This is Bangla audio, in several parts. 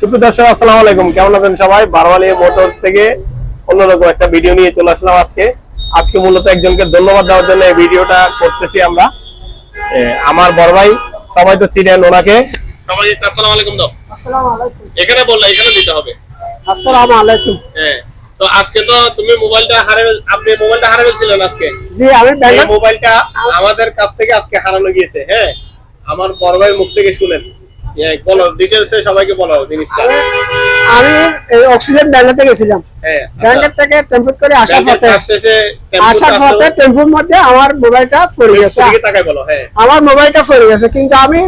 সুপ্রিয় দর্শক আসসালামু আলাইকুম। কেমন আছেন সবাই? বারওয়ালি মোটরস থেকে অন্যরকম একটা ভিডিও নিয়ে চলে আসলাম আজকে। আজকে মূলত একজনকে ধন্যবাদ দেওয়ার জন্য এই ভিডিওটা করতেছি আমরা। আমার বড় ভাই সবাই তো চিনেন ওনাকে। সবাই আসসালামু আলাইকুম দাও। আসসালামু আলাইকুম। এখানে বললা এখানে দিতে হবে। আসসালামু আলাইকুম। হ্যাঁ তো আজকে তো তুমি মোবাইলটা হারে আপনি মোবাইলটা ফেলছিলেন আজকে। জি আমি মোবাইলটা আমাদের কাছ থেকে আজকে হারানো গিয়েছে হ্যাঁ? আমার বড় ভাইয়ের মুখ থেকে শুনেন। বলো ডিটেলসে সবাইকে বলো জিনিসটা। আমি এই অক্সিজেন গেছিলাম। হ্যাঁ থেকে টেম্পো করে আসার পথে আসার পথে। টেম্পোর মধ্যে আমার মোবাইলটা পড়ে গেছে। বলো হ্যাঁ। আমার মোবাইলটা পড়ে গেছে কিন্তু আমি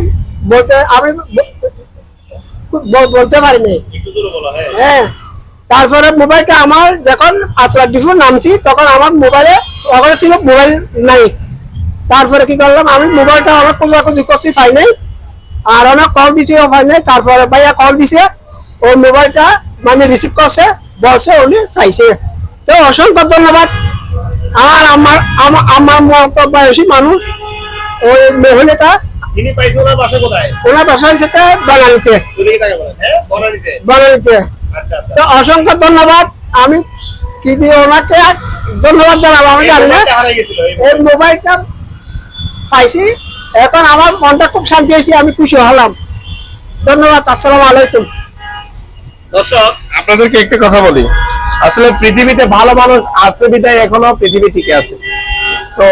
বলতে আমি বলতে পারিনি। বলো হ্যাঁ। হ্যাঁ। তারপরে মোবাইলটা আমার যখন আতলা ডিফু নামছি তখন আমার মোবাইলে ওখানে ছিল মোবাইল নাই। তারপরে কি করলাম আমি মোবাইলটা আমার কোনো রকম করছি পাই নাই। আর অনেক কল দিছি পাই নাই। তারপরে ভাইয়া কল দিছে ও মোবাইলটা মানে রিসিভ করছে বলছে উনি পাইছে। তো অসংখ্য ধন্যবাদ। আর আমার আমার মতো বয়সী মানুষ ওই মহিলাটা যিনি পাইছে ওনার বাসা কোথায়? ওনার বাসা হয়েছে বাঙালিতে বাঙালিতে তো অসংখ্য ধন্যবাদ। আমি কি দিয়ে ওনাকে ধন্যবাদ জানাব আমি জানি না। এই মোবাইলটা পাইছি। এখন আমার মনটা খুব শান্তি হয়েছে, আমি খুশি হলাম। ধন্যবাদ, আসসালামু আলাইকুম। দর্শক, আপনাদেরকে একটা কথা বলি। আসলে পৃথিবীতে ভালো মানুষ আছে বিধায় এখনও পৃথিবী টিকে আছে। তো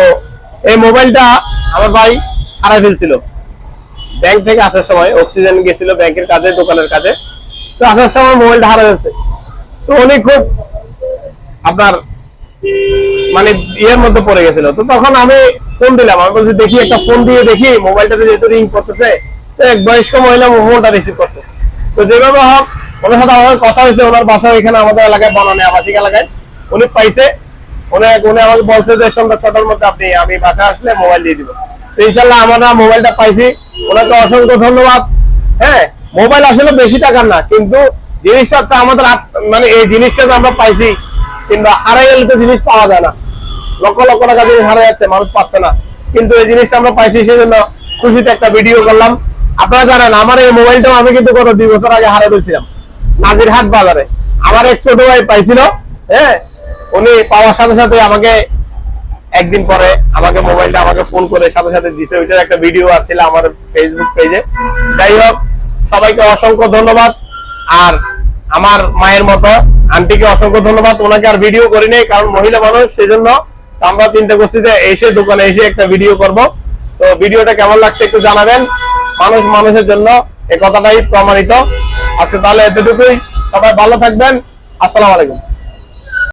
এই মোবাইলটা আমার ভাই হারাই ফেলছিল। ব্যাংক থেকে আসার সময় অক্সিজেন গেছিল ব্যাংকের কাজে, দোকানের কাজে। তো আসার সময় মোবাইলটা হারা গেছে তো উনি খুব আপনার মানে ইয়ের মধ্যে পড়ে গেছিল। তো তখন আমি ফোন দিলাম। আমি বলছি, দেখি একটা ফোন দিয়ে দেখি, মোবাইলটাতে যেহেতু রিং করতেছে, তো এক বয়স্ক মহিলা ফোনটা রিসিভ করছে। তো যেভাবে হোক, ওনার সাথে আমার কথা হয়েছে, ওনার বাসা এখানে আমাদের এলাকায় বনানে আবাসিক এলাকায়। উনি পাইছে, উনি উনি আমাকে বলছে যে, সন্ধ্যা ছটার মধ্যে আপনি আমি বাসা আসলে মোবাইল দিয়ে দিব। তো ইনশাল্লাহ আমরা মোবাইলটা পাইছি। ওনাকে অসংখ্য ধন্যবাদ। হ্যাঁ মোবাইল আসলে বেশি টাকার না, কিন্তু জিনিসটা হচ্ছে আমাদের মানে এই জিনিসটা আমরা পাইছি, কিংবা তো জিনিস পাওয়া যায় না। লক্ষ লক্ষ টাকা জিনিস হারা যাচ্ছে, মানুষ পাচ্ছে না। কিন্তু এই জিনিসটা আমরা পাইছি সেজন্য খুশিতে একটা ভিডিও করলাম। আপনারা জানেন, আমার এই মোবাইলটাও আমি কিন্তু গত দুই বছর আগে হারিয়ে ফেলছিলাম নাজিরহাট বাজারে। আমার এক ছোট ভাই পাইছিল হ্যাঁ উনি পাওয়ার সাথে সাথে আমাকে একদিন পরে আমাকে মোবাইলটা আমাকে ফোন করে সাথে সাথে দিছে। ওইটার একটা ভিডিও আছে আমার ফেসবুক পেজে যাই হোক, সবাইকে অসংখ্য ধন্যবাদ। আর আমার মায়ের মতো আন্টিকে অসংখ্য ধন্যবাদ। ওনাকে আর ভিডিও করি নাই কারণ মহিলা মানুষ, সেজন্য আমরা চিন্তা করছি যে এসে দোকানে এসে একটা ভিডিও করব। তো ভিডিওটা কেমন লাগছে একটু জানাবেন। মানুষ মানুষের জন্য এই কথাটাই প্রমাণিত। আজকে তাহলে এতটুকুই। সবাই ভালো থাকবেন। আসসালামু আলাইকুম।